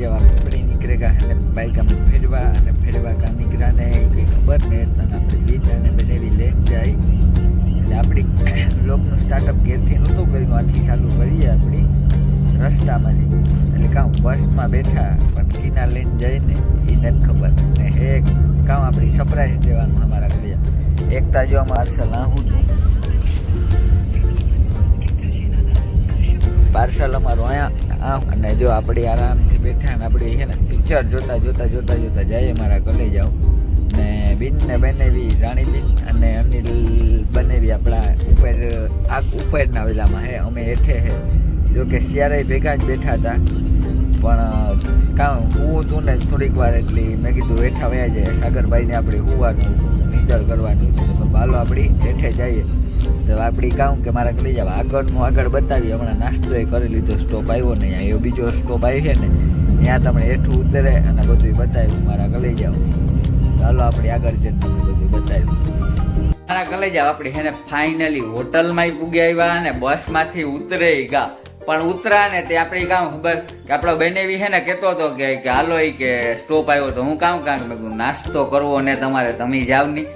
જેવા પડી નીકળે ગયા અને બાઈક આમ ફેરવા અને ફેરવા કા નીકળ્યા ને કંઈ ખબર ને તને આપણે બીજ અને બનેવી લે જાય. એટલે આપણી લોકનું સ્ટાર્ટઅપ ઘેરથી નહોતું કર્યું, આથી ચાલુ કરીએ આપણી રસ્તામાંથી. એટલે કાં બસમાં બેઠા, પણ કિના લઈને જઈને એ નથી ખબર. ને હે કામ આપણી સરપ્રાઈઝ દેવાનું અમારા ઘરે. એકતા જો અમારા પાર્સલ આવું પાર્સલ અમારું અહીંયા આમ, અને જો આપણે આરામથી બેઠા ને આપણે છે ને, પિક્ચર જોતા જોતા જોતા જોતા જઈએ મારા કલે જાઉં ને બિન ને બનેવી રાણીબીન અને અનિલ બનેવી આપણા ઉપર આ ઉપરના વેલામાં હે, અમે હેઠે હે. જો કે ભેગા જ બેઠા હતા. પણ કામ હું તું ને થોડીક વાર એટલી મેં કીધું, હેઠા વયા જાય સાગરભાઈને આપણે હોવાનું નીંદર કરવાની તો હાલો આપણી હેઠે જઈએ. તો આપણી કામ કે મારા કલી જાવ આગળનું આગળ બતાવી હમણાં નાસ્તો એ કરી લીધો સ્ટોપ આવ્યો ને અહીંયા બીજો સ્ટોપ આવ્યો છે ને, ત્યાં તમને હેઠું ઉતરે અને બધું બતાવ્યું. મારા લઈ જાવ ચાલો આપણે આગળ જઈને બધું બતાવ્યું. મારા કલે જાવ આપણે હેને ફાઇનલી હોટલમાં પૂગી આવ્યા અને બસમાંથી ઉતરે ગા. પણ ઉતરા ને તે આપણી કામ ખબર કે આપણો બેનેવી છે ને કહેતો હતો કે હાલો એ કે સ્ટોપ આવ્યો તો હું કામ કામ મેં નાસ્તો કરવો ને તમારે, તમે જાવ નહીં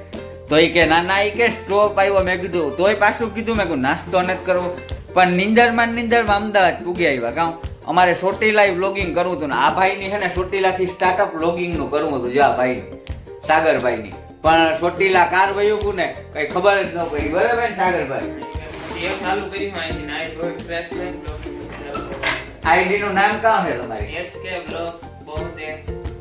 તો એ કે ના ના એ કે સ્ટોપ આવ્યો મેં કીધું તોય પાછું કીધું મેં કીધું નાસ્તો નથી કરવો. પણ નિંદરમાં નિંદરમાં અમદાવાદ પૂગી આવ્યા. કામ અમારે સોટીલાઈ વ્લોગિંગ કરવું હતું ને આ ભાઈની છે ને સોટીલાથી સ્ટાર્ટઅપ વ્લોગિંગનું કરવું હતું જો આ ભાઈ સાગરભાઈની. પણ સોટીલા કાર વયું ને કઈ ખબર જ ન પડી. બરાબર ને સાગરભાઈ? ચાલુ આઈડી નું નામ કાં છે તમારી? બ્લોગ બહુ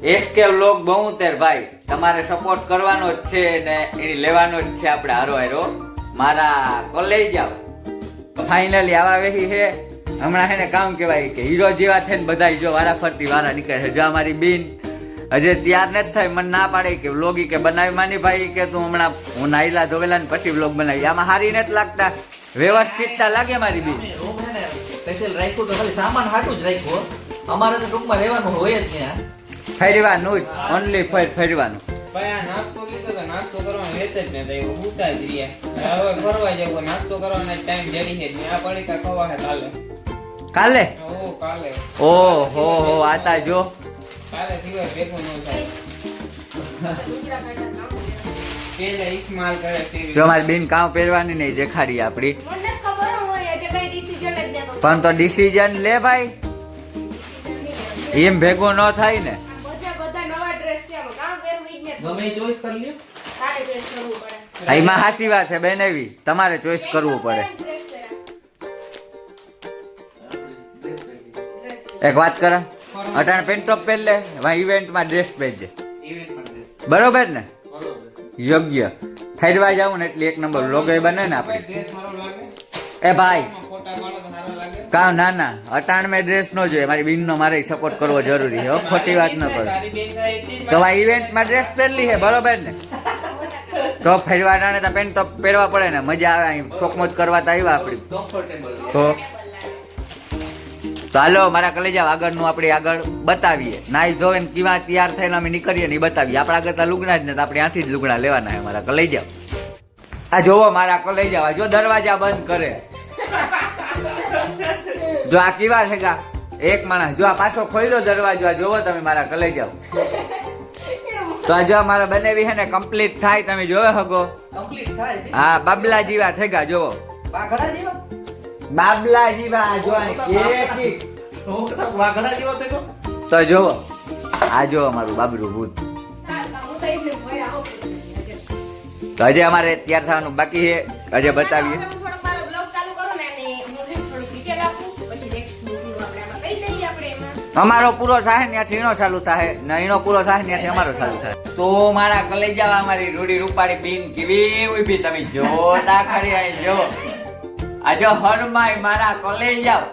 એસકે વ્લોગ બહુતેર ભાઈ. તમારે સપોર્ટ કરવાનો જ છે ને એની લેવાનો જ છે આપણે હારો હારો. મારા કોલેજ જાવ ફાઇનલી આવા વેહી છે. હમણાં છે ને કામ કહેવાય કે હીરો જેવા છે ને બધા જો વારા ફરતી વારા નીકળે છે. જો અમારી બેન હજે તૈયાર નથી થાય મને ના પાડે કે વ્લોગી કે બનાવી માની ભાઈ કે તું હમણાં હું નાઈલા ધોવેલા ને પછી વ્લોગ બનાવી. આમાં હારી નથી લાગતા. વ્યવસ્થિતતા લાગે મારી બેન. હે રાખ્યું તો ખાલી સામાન હાટું જ રાખ્યું અમારે તો ટૂંકમાં રહેવાનું હોય જ ત્યાં. ફેરવાનું જ ઓનલી ફેર ફેરવાનું. ભાઈ આ નાસ્તો લીધો તો નાસ્તો કરવાનો વેત જ ને તો ઉતા જ રહ્યા. હવે ફરવા જવું નાસ્તો કરવાનો ટાઈમ જડી છે. ને આ પડીકા ખવા હે કાલે. કાલે? ઓ કાલે. ઓ હો હો આતા જો. કાલે સિવાય ભેગું ન થાય. પેલે ઇસ્માલ કરે તેવી જો મારી બેન કામ પહેરવાની નહીં દેખાડી આપડી. મને ખબર હોય કે કઈ ડિસિઝન જ લેતો પણ તો ડિસિઝન લે ભાઈ. એમ ભેગું ન થાય ને બધા બધા નવા ડ્રેસ છે આમાં કામ પહેરવું ઈ જ ને ગમે ચોઈસ કરી લ્યો. તારે ચોઈસ કરવું પડે. એમાં હાસી વાત છે બેન એવી. તમારે ચોઈસ કરવું પડે. એક વાત કર અટાણ પેન્ટ ટોપ પહેર લે ઇવેન્ટમાં ડ્રેસ પહેરજે. બરોબર ને? યોગ્ય. ફેરવા જાવ ને એટલે એક નંબર લોગો બને ને આપણે. એ ભાઈ કામ ના ના, અટાણમે ડ્રેસ નો જોઈએ. મારી બેન નો મારે સપોર્ટ કરવો જરૂરી છે ખોટી વાત ન કરો. તો આ ઇવેન્ટમાં ડ્રેસ પહેરલી છે બરોબર ને? તો ફેરવા ટાણે તો ટોપ પહેરવા પડે ને. મજા આવે અહીં શોખમોજ કરવા તો આવ્યા આપણી તો હાલો મારા કલેજા આગળનું આપણે આગળ બતાવીએ. નાઈ ધોવે ને કેવા તૈયાર થઈને અમે નીકળીએ ને બતાવીએ. આપણા કરતા લુગડા જ ને આપણે આથી જ લુગડા લેવાના છે મારા કલેજા. આ જોવો મારા કલેજા જો દરવાજા બંધ કરે. જો આ કેવા છે ગા? એક માણસ જો આ પાછો ખોલ્યો દરવાજો આ જોવો તમે મારા કલેજા તો આ જો મારા બનેવી છે ને કમ્પ્લીટ થાય તમે જોવે હગો. કમ્પ્લીટ થાય હા બાબલા જેવા થઈ ગયા જોવો. બાઘડા જીવા? બાબલા જેવા આ જો એક વાઘડા જેવો. તો જોવો આ જો અમારું બાબરું ભૂત. તો હજી અમારે તૈયાર થવાનું બાકી છે. આજે બતાવીએ. અમારો પૂરો થાય, ત્યાંથી એનો ચાલુ થાય. ને પૂરો થાય ને ત્યાંથી અમારો ચાલુ થાય. તો મારા કલેજા અમારી રૂડી રૂપાળી બીન કેવી ઊભી તમે? જોતા કરી આવી જો આજે હરમાય મારા કલેજા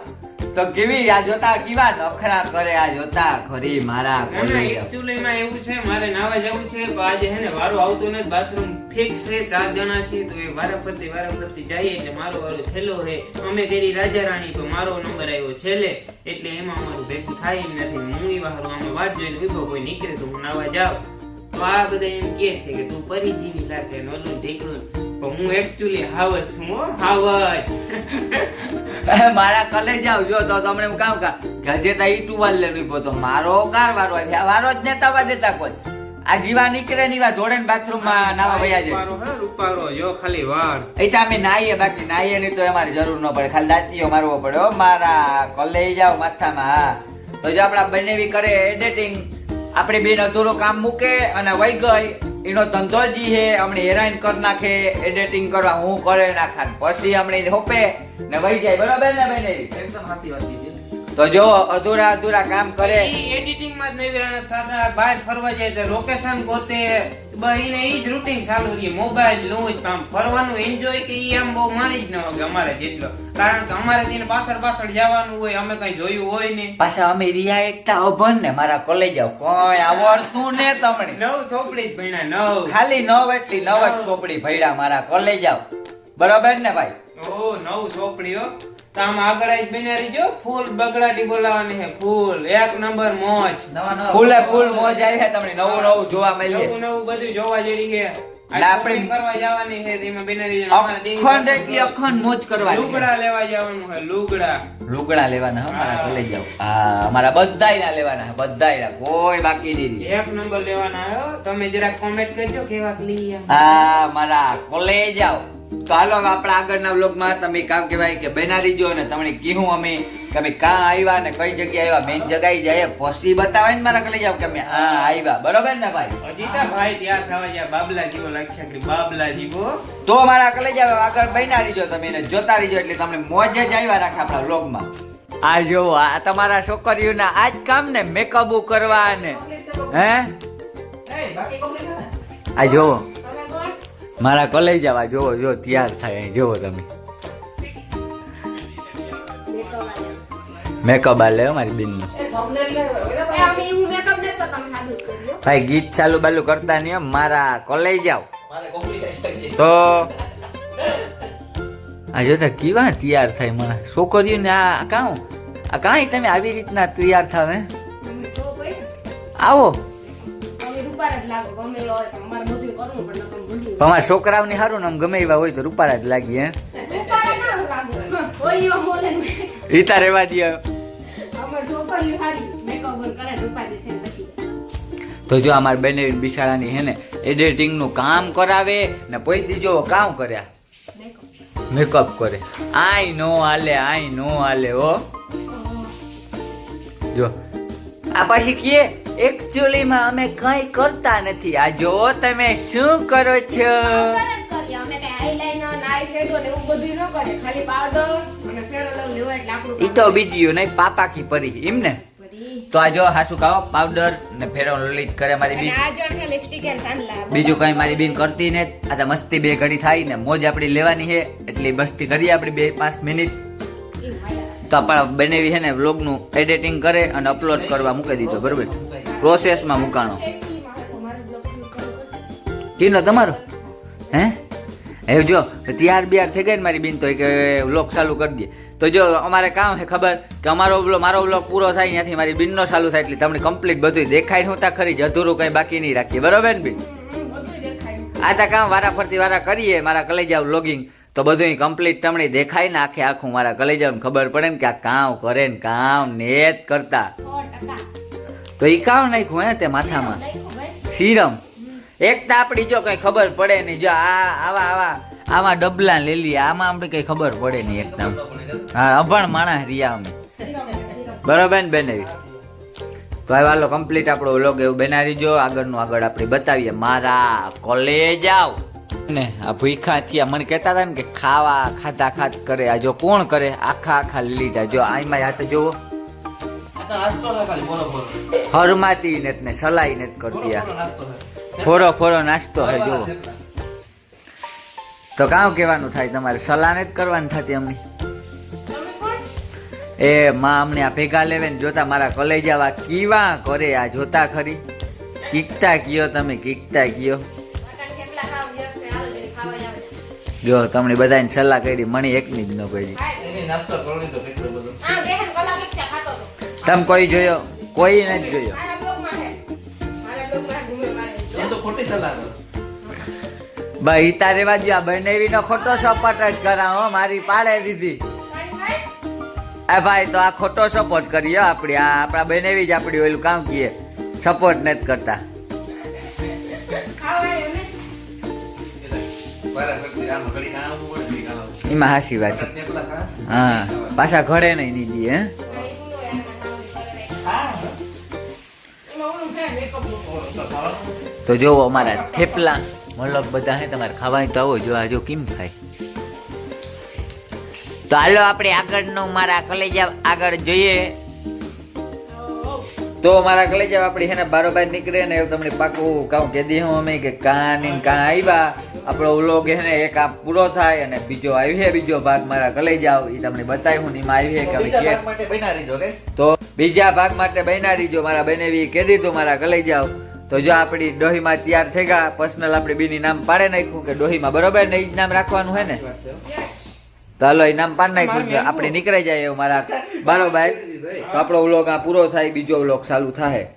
તો કેવી આ જોતા કેવા નખરા કરે આ જોતા ખરી મારા actually માં એવું છે મારે નાવા જવું છે પણ આજે હે ને વારો આવતો નથી બાથરૂમ ફિક્સ છે ચાર જણા છે તો એ વારાફરતી વારાફરતી જઈએ એટલે મારો વારો છેલ્લો છે અમે કરી રાજા રાણી પણ મારો નંબર આવ્યો છેલ્લે. એટલે એમાં અમારું ભેગું થાય એમ નથી. હું એ હારું આમાં વાટ જોઈને ઊભો કોઈ નીકળે તો હું નાવા જાઉં. તો આ બધા એમ કે છે કે તું પરી જેવી લાગે ઓલું ઢીકણું. હું એકચ્યુઅલી હાવજ છું હાવજ. મારા કલેજા જો તો તમને હું કામ કા ગજેતા ઈ ટુવાલ લેવી ઊભો મારો કાર વારો આવી. વારો જ નેતા વા દેતા કોઈ. આ જીવા નીકળે ની વા જોડે બાથરૂમમાં નાવા વયા જાય રૂપારો હે રૂપારો જો ખાલી વાળ. એ તો અમે નાહીએ બાકી નાહીએ ની તો અમારી જરૂર ન પડે. ખાલી દાંતીઓ મારવો પડે હો મારા કલેજ જાવ માથામાં તો જો આપડા બંને કરે એડિટિંગ આપણે બેન અધૂરો કામ મૂકે અને વહી ગઈ એનો ધંધો જી હે હમણે હેરાન કર નાખે એડિટિંગ કરવા હું કરે નાખા. પછી હમણે હોપે ને વહી જાય. બરોબર ને બેન એકદમ હાસી વાત. તો જો અધૂરા અધૂરા કામ કરે. એડિટિંગમાં જ નવીરાના થતા બહાર ફરવા જાય તો લોકેશન ગોતે. બહીને ઈ જ રૂટિન ચાલુ રહી. મોબાઈલનું જ કામ. ફરવાનું એન્જોય કે ઈ આમ બહુ માની જ ન હોય અમારે જેટલો. કારણ કે અમારે તેને પાછળ પાછળ જવાનું હોય અમે કઈ જોયું હોય ને પાછા અમે રિયા એકતા અભણ ને મારા કોલેજ. આવ કોઈ આવડતું ને તમને. નવ ચોપડી જ ભણ્યા નવ. ખાલી નવ એટલી નવ જ ચોપડી ભણ્યા મારા કોલેજ આવ બરોબર ને ભાઈ? ઓ નવ સોપડીઓ તો આમ આગળ જ બિનારી જો ફૂલ બગડાટી બોલાવાની છે ફૂલ. એક નંબર મોજ. ફૂલે ફૂલ મોજ આવી છે તમને. નવું નવું જોવા મળીએ નવું નવું બધું જોવા જેવી છે. આપણે- કરવા જવાની છે તેમાં બિનારી જઈને અમારા દેવી અખંડ એટલી અખંડ મોજ કરવાની લુગડા લેવા જવાનું છે લુગડા. લુગડા લેવાના હો મારા કોલેજ જાવ હા અમારા લેવાના છે બધાયના. કોઈ બાકી નહીં એક નંબર લેવાના તમે જરાક કોમેન્ટ કરજો કેવા. મારા કોલેજ જાવ હાલો હવે આપણા આગળના વ્લોગમાં તમે કામ કહેવાય કે બનારી જો અને તમને કીધું અમે કે અમે કાં આવ્યા ને કઈ જગ્યાએ આવ્યા મેન જગ્યાએ જાય પછી બતાવે ને મારા લઈ જાવ કે અમે હા આવ્યા બરોબર ને ભાઈ? હજી તો ભાઈ ત્યાં થવા જાય બાબલા જીવો લાખ્યા બાબલા જીવો. તો મારા કોલેજ જાવ આગળ બન્યા રહીજો તમે એને જોતા રહીજો એટલે તમને મોજ જ આવ્યા રાખે આપણા વ્લોગમાં. આ જો આ તમારા છોકરીઓના આ જ કામ ને મેકઅપ કરવા ને હે? એ, બાકી complete છે ને? આ જોવો મારા કોલેજ જવા જોવો જો તૈયાર થાય જોવો તમે. મેકઅપ આ લે મારી બેનનો. ભાઈ ગીત ચાલુ બાલુ કરતા નહીં. મારા કોલેજ છે. તો આ જોતા કેવા તૈયાર થાય મને. છોકરીઓને આ કાં? આ કાંઈ તમે આવી રીતના તૈયાર થાવ આવો. રૂપાર જ લાગો ગમે એવા હોય તો બધું કરવું પણ તમે ભૂલી છોકરાઓને સારું ને આમ ગમે એવા હોય તો રૂપારા જ લાગીએ રૂપારા ના લાગો. હોય એવા મોલે રીતા રેવા દે અમાર છોકરીઓ સારી મેકઅપ કરે રૂપારી થઈને પછી. તો જો અમાર બેને બિશાળાની હે ને એડિટિંગનું કામ કરાવે ને પછી જો કામ કર્યા. મેકઅપ કરે. આઈ નો હાલે આઈ નો હાલે ઓ જો. આ પછી કે એકચ્યુઅલી માં અમે કઈ કરતા નથી. આ જો તમે શું કરો છો? ઈ તો બીજી નહીં પાપા કી પરી એમ ને? તો આ જો હાસુ ખાઓ પાવડર ને ફેરો લલિત કરે મારી અને બી આ જણ છે લિપસ્ટિક એન્ડ સાનલા બીજું કઈ મારી બેન કરતી ને આ તો મસ્તી બે ઘડી થાય ને મોજ આપડી લેવાની છે એટલે મસ્તી કરીએ આપડી બે પાંચ મિનિટ. તો આપણા બનેવી છે ને વ્લોગનું એડિટિંગ કરે અને અપલોડ કરવા મૂકી દીધો બરોબર? પ્રોસેસમાં મુકાણો. ચીનો તમારો? હે? એ જો, ત્યાર બિયાર થઈ ગઈ ને મારી બેન તો કે વ્લોગ ચાલુ કરી દે. તો જો, અમારે કામ છે ખબર કે અમારો વ્લોગ મારો વ્લોગ પૂરો થાય ત્યાંથી મારી બેનનો ચાલુ થાય એટલે તમને કમ્પ્લીટ બધું દેખાય હું તા ખરી જ અધૂરું કંઈ બાકી નહીં રાખીએ. બરોબર ને બેન? આ તા કામ વારા ફરતી વારા કરીએ, મારા કલેજા વ્લોગિંગ તો બધું કમ્પ્લીટ તમને દેખાય ને આખે આખું મારા કલેજા ખબર પડે ને કે આ કામ કરે ને કામ ને જ કરતા. તો એ કામ નાખ્યું હે તે માથામાં? સીરમ. એક તો આપડી જો કઈ ખબર પડે નહીં, જો આ આવા આવા આમાં ડબલા લેલી, આમાં આપણે કઈ ખબર પડે નહીં એકદમ. હા, અભણ માણસ રહ્યા અમે. બરાબર ને બેન? તો હવે હાલો કમ્પ્લીટ આપણો વ્લોગ એવું બનાવી જો આગળનું આગળ આપણે બતાવીએ. મારા કોલેજ આવ. ને આ ભૂખા થયા. મને કહેતા હતા ને કે ખાવા ખાતા ખાત કરે. આ જો કોણ કરે? આખા આખા લીધા. જો આમાં હાથ જોવો હરમાતી ને ને સલાઈ નથી કરતી આ. ફોરો ફોરો નાસ્તો હે, જુઓ. તો કામ કહેવાનું થાય, તમારે સલાહ જ કરવાની થતી અમને. એ માં અમને આ ભેગા લેવે ને જોતા મારા કોલેજ આવા કીવા કરે, આ જોતા ખરી. કીકતા કયો તમે, કીકતા કયો. જો, તમને બધાને સલાહ કરી, મણી એકની જ ન કરી તમે કોઈ જોયો? કોઈ નથી જોયો. ભાઈ તારે બાજુ આ બનેવી નો ખોટો સપોર્ટ જ કરાવો મારી પાડે દીધી. આ ભાઈ તો આ ખોટો સપોર્ટ કરીએ આપણી આ આપણા બનેવી જ આપણી ઓલું કામ કીએ? સપોર્ટ નથી કરતા. એમાં હાસી વાત છે. હા પાછા ઘડે નહીં દીધી હે? તો જોવો અમારા થેપલા મલક બધા હે તમારે ખાવાની તો આવો જો આ જો કેમ ખાય? તો હાલો આપણે આગળનો મારા કલેજા આગળ જોઈએ. તો મારા કલેજા આપણે હેને બારોબાર નીકળે ને એવું તમને પાકું કામ કીધી હું અમે કે કાં ને કાં આવ્યા આપણો વ્લોગ હે ને એક આ પૂરો થાય અને બીજો આવી બીજો ભાગ મારા કલેજા એ તમને બતાવ્યું ને એમાં આવી કે okay? તો બીજા ભાગ માટે બનાવી રહીજો મારા બનેવી કહી દીધું મારા કલાઈ જાવ તો જો આપણી ડોહીમાં તૈયાર થઈ ગયા, પર્સનલ આપણે બીની નામ પાડે નાખ્યું કે ડોહીમાં બરોબર ને એ જ નામ રાખવાનું હે ને? તો હાલો એ નામ પાડી નાખ્યું આપણે નીકળી જાય એવું મારા બરોબર તો આપણો વ્લોગ આ પૂરો થાય, બીજો વ્લોગ ચાલુ થાય